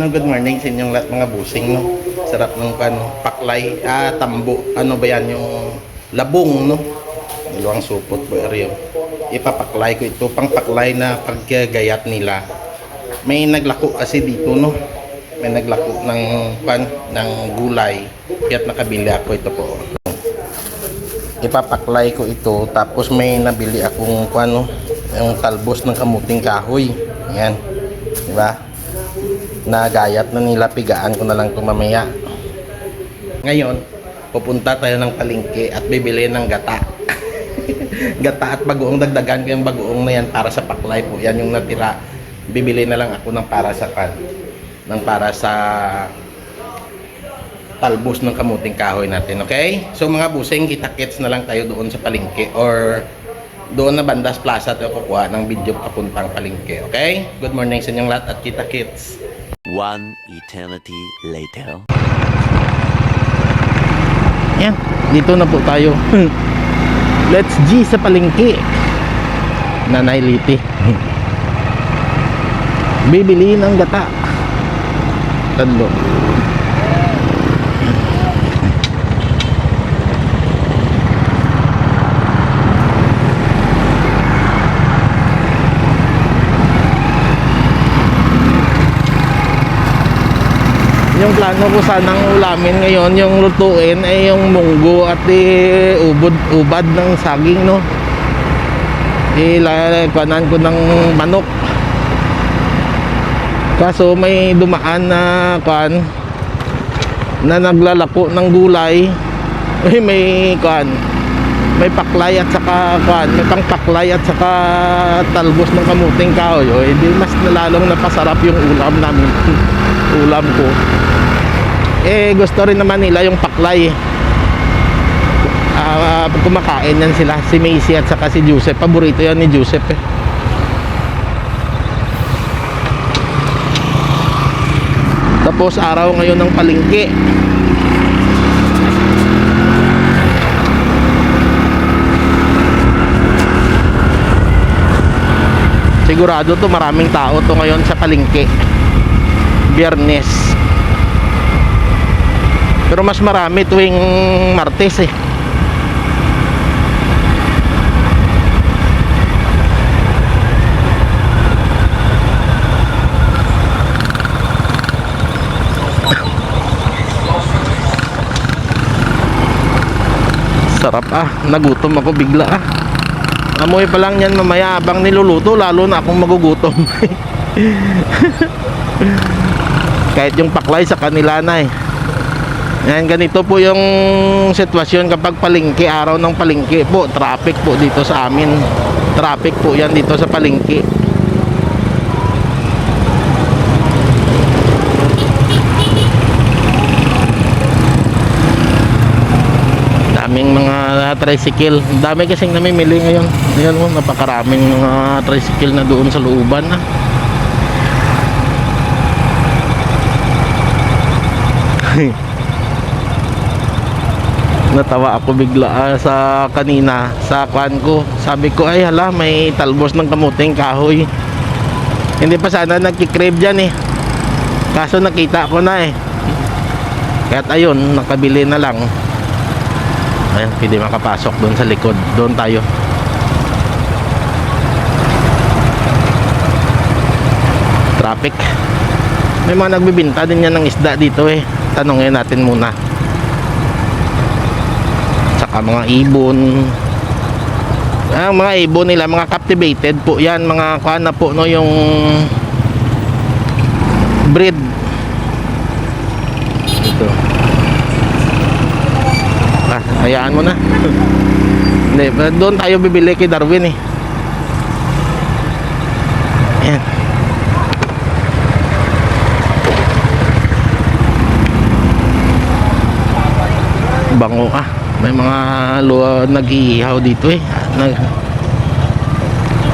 Good morning sa inyong lahat mga busing, no? Sarap ng ano, paklay, ah, tambo. Ano ba yan yung labong, no? Dalawang supot po, Ariyo. Ipapaklay ko ito, pang paklay na paggagayat nila. May naglako kasi dito, no? May naglako ng pan, ng gulay. Kaya't nakabili ako ito po. Ipapaklay ko ito, tapos may nabili akong ano, yung talbos ng kamuting kahoy. Yan. Di ba? Nagayat na nila ko na lang ito mamaya. Ngayon pupunta tayo ng palengke at bibili ng gata. Gata at bagoong. Dagdagan ko yung bagoong na yan para sa paklay po. Yan yung natira. Bibili na lang ako ng para sa kan ng para sa talbos ng kamuting kahoy natin okay? So mga busing kita-kits na lang tayo doon sa palengke or doon na Bandas Plaza tayo kukuha ng video papuntang palengke okay? Good morning sa inyong lahat at kita-kits One eternity later. Yan, dito na po tayo. Let's G sa palengke. Nanay Liti. Bibili ng gata. Tadlo. Plano ko sanang ulamin ngayon yung lutuin ay yung munggo at eh, ubod ubad ng saging no? Ilalakwanan ko ng manok. Kaso may dumaan na kan na naglalako ng gulay. May may kan may paklay at saka kan may pangpaklay at saka talbos ng kamuting kahoy. O hindi mas lalong napasarap yung ulam namin. Ulam ko eh gusto rin naman nila yung paklay. Ah, kumakain yan sila si Macy at saka si Joseph. Paborito yan ni Joseph eh. Tapos araw ngayon ng palingki sigurado to maraming tao to ngayon sa palingki biyernes pero mas marami tuwing martes eh. Sarap ah. Nagutom ako bigla ah. Amoy pa lang yan mamaya abang niluluto lalo na akong magugutom. Kahit yung paklay sa kanila na eh yan ganito po yung sitwasyon kapag palingki araw ng palingki po traffic po dito sa amin. Traffic po yan dito sa palingki. Daming mga tricycle. Dami kasing namimili ngayon. Yan mo napakaraming mga tricycle na doon sa looban ah. na natawa ako bigla ah, sa kanina sa kwan ko sabi ko ay hala may talbos ng kamuting kahoy hindi pa sana nagkikrave dyan eh kaso nakita ko na eh kaya't ayun nakabili na lang Ayan, pwede makapasok doon sa likod. Doon tayo. Traffic. May mga nagbibinta din yan ng isda dito eh. Tanongin natin muna. Saka mga ibon. Ang mga ibon nila, mga captivated po yan. Mga kuha na po no, yung breed. Ito. Ah, hayaan mo na. Hindi, doon tayo bibili kay Darwin eh. Ayan. Bango ah. May mga luwa nag-iihaw dito eh. Nag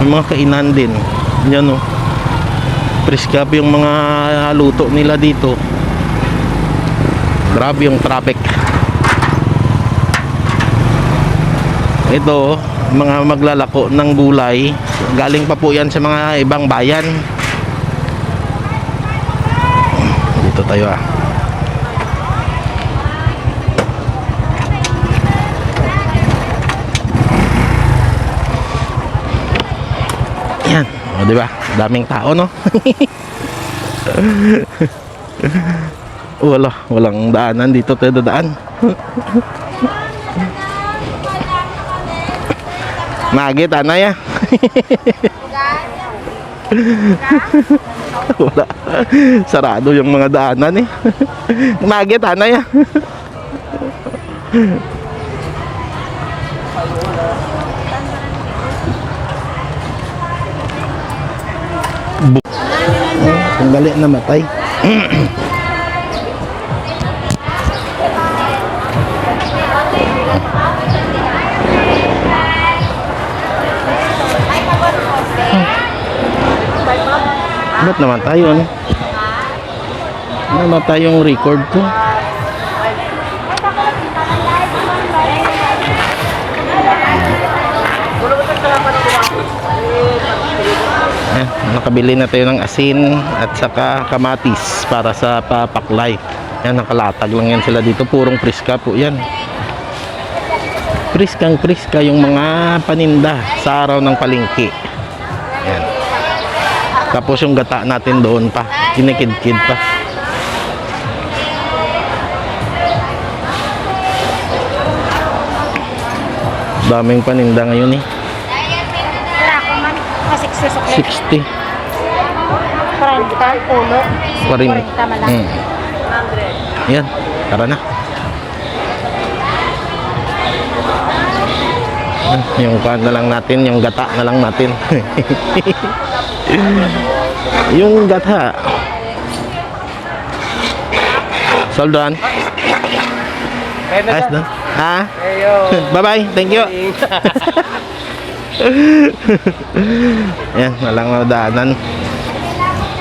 May mga kainan din. Yan oh. Preskap yung mga luto nila dito. Grabe yung traffic. ito mga maglalako ng gulay galing pa po yan sa mga ibang bayan Dito tayo ah. O, di ba? Daming tao, no? Wala, walang daanan dito tayo dadaan. Nagi, tanay ah. Wala. Sarado yung mga daanan eh. Nagi, tanay ah. Oh, sandali namatay. Ba't naman tayo ano? Namatay yung record ko. Eh, nakabili na tayo ng asin at saka kamatis para sa papaklay. Yan, nakalatag lang yan sila dito. Purong priska po yan. Priskang priska yung mga paninda sa araw ng palingki. Yan. Tapos yung gata natin doon pa. Kinikid-kid pa. Daming paninda ngayon eh. Wala ko man. Kasi susukli. 60. 40 ulo. 40. 40 man lang. Hmm. Yan, tara na. Ah, Yung kuhan na lang natin, yung gata na lang natin. yung gata. Soldan. Ayos na. Ha? Bye-bye. Thank you. Yan, nalang na daanan.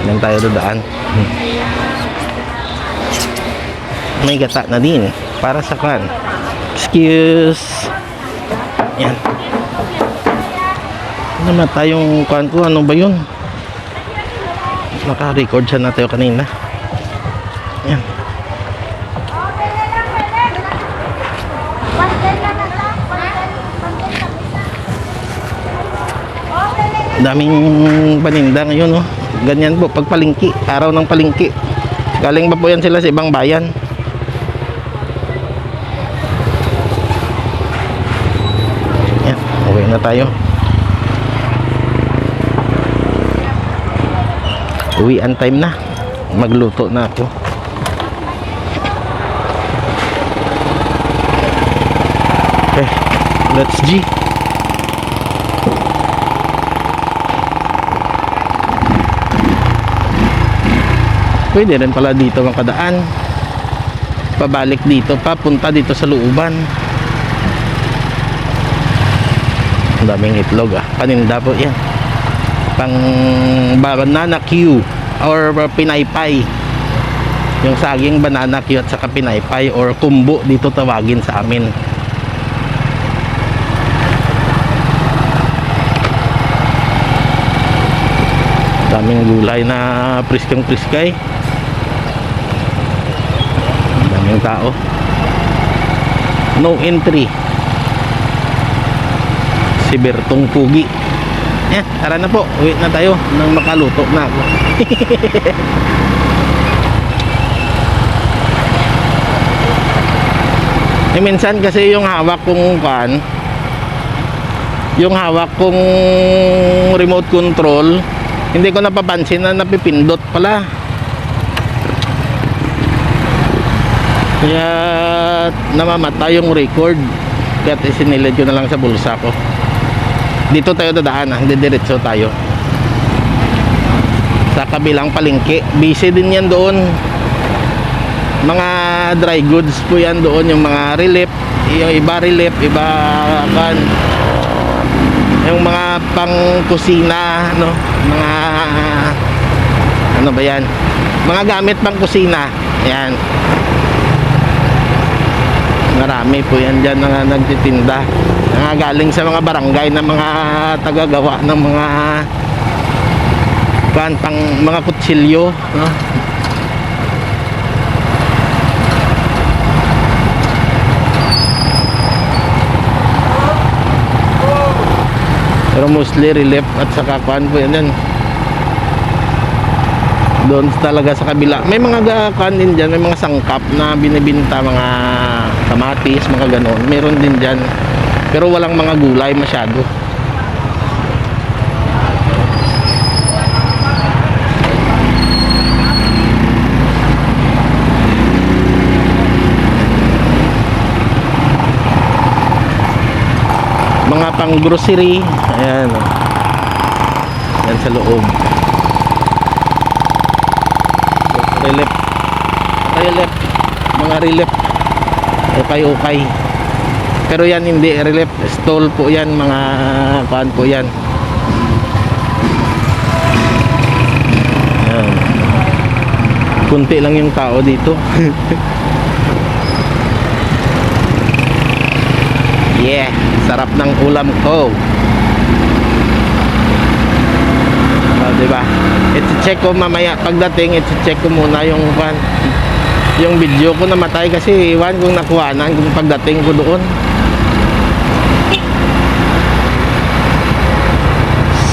Yan tayo dadaan. May gata na din para sa kan. Excuse. Yan. Ano na tayong kan ko? Ano ba yun? Naka-record siya na tayo kanina. Yan. Daming paninda ngayon oh. ganyan po pag palingki araw ng palingki. Galing ba po yan sila sa ibang bayan? Yan uwi na tayo. Uwian time na. Magluto na ako. Okay let's G pwede rin pala dito ang kadaan. Pabalik dito papunta dito sa looban ang daming itlog ah. Paninda po yan. Pang banana Q or pinaypay yung saging banana Q at saka pinaypay or kumbo dito tawagin sa amin. Daming gulay na priskang priskay daming tao. No entry. Si Bertong Pugi. Eh tara na po. Uwi na tayo nang makaluto na ako. Eh minsan kasi yung hawak kong kan yung hawak kong remote control hindi ko napapansin na napipindot pala kaya namamatay yung record. Kaya isinilid ko na lang sa bulsa ko. Dito tayo dadaan ah, hindi diretso tayo. Sa kabilang palengke. Busy din yan doon. Mga dry goods po yan doon. Yung mga relief. Yung iba relief iba kan. Yung mga pang kusina no mga ano ba yan? Mga gamit pang kusina yan marami po yan dyan na nagtitinda. Na galing sa mga barangay na mga tagagawa ng mga kan pang mga kutsilyo no? pero mostly relief at saka kan po yan yan. Doon talaga sa kabila. May mga kan din dyan may mga sangkap na binibinta mga kamatis, mga ganon. Meron din dyan. Pero walang mga gulay masyado. mga pang grocery ayan o. yan sa loob relief relief mga relief okay pero yan hindi. Relief stall po yan mga kuan po yan. Yan. Kunti lang yung tao dito. Yeah, sarap ng ulam ko. Oh, di ba? I-check ko mamaya. Pagdating, i-check ko muna yung pan yung video ko namatay kasi iwan kung nakuhanan kung pagdating ko doon.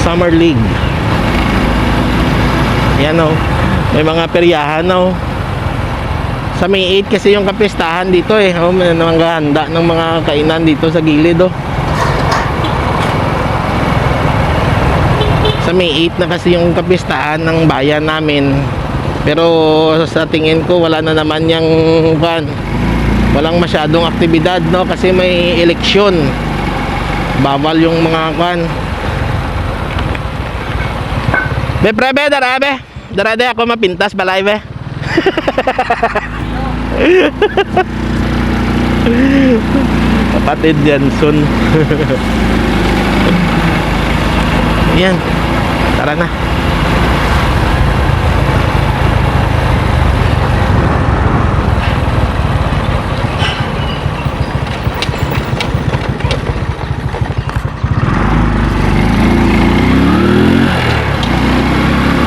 Summer League. Yan oh. May mga peryahan oh. Sa May 8 kasi yung kapistahan dito eh. Oh, may mga handa ng mga kainan dito sa gilid oh. Sa May 8 na kasi yung kapistahan ng bayan namin. Pero sa tingin ko wala na naman yung kan walang masyadong aktibidad no kasi may eleksyon. Bawal yung mga kan. Be prebe dara be. Dara de ako mapintas balay be. Kapatid Janson. Yan. Tara na.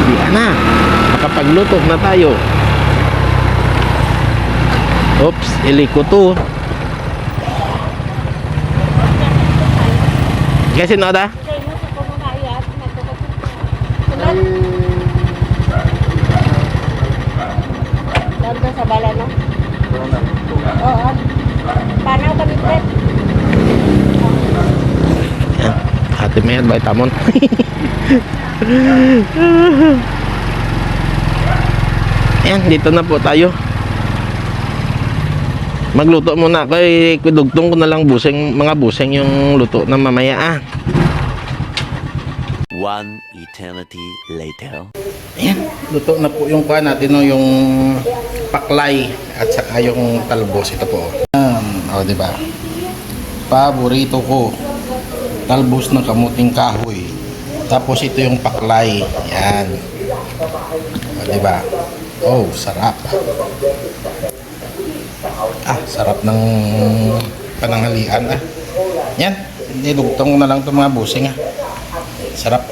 Hindi na. Makapagluto na tayo. Oops, iliko to. Kasi? Sa inyo, sa bala, no? Oo. Panaw kami. Yan. Ate Mayan, Vitamon. Yan, dito na po tayo. Magluto muna ako eh, kudugtong ko na lang busing, mga busing yung luto na mamaya ah. One eternity later. Ayan, luto na po yung kuha natin no, yung paklay at saka yung talbos ito po. Um, o di ba? Paborito ko talbos ng kamuting kahoy. Tapos ito yung paklay. Yan. O di ba? Oh, sarap. Ah, sarap ng pananghalian ah. Yan, nilugtong na lang itong mga busing ah. Sarap.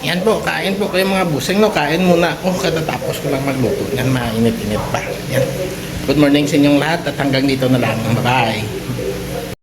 Yan po, kain po kayo mga busing, no? Kain muna ako katatapos ko lang magluto. Yan, mainit-init pa. Yan. Good morning sa inyong lahat at hanggang dito na lang. Bye-bye.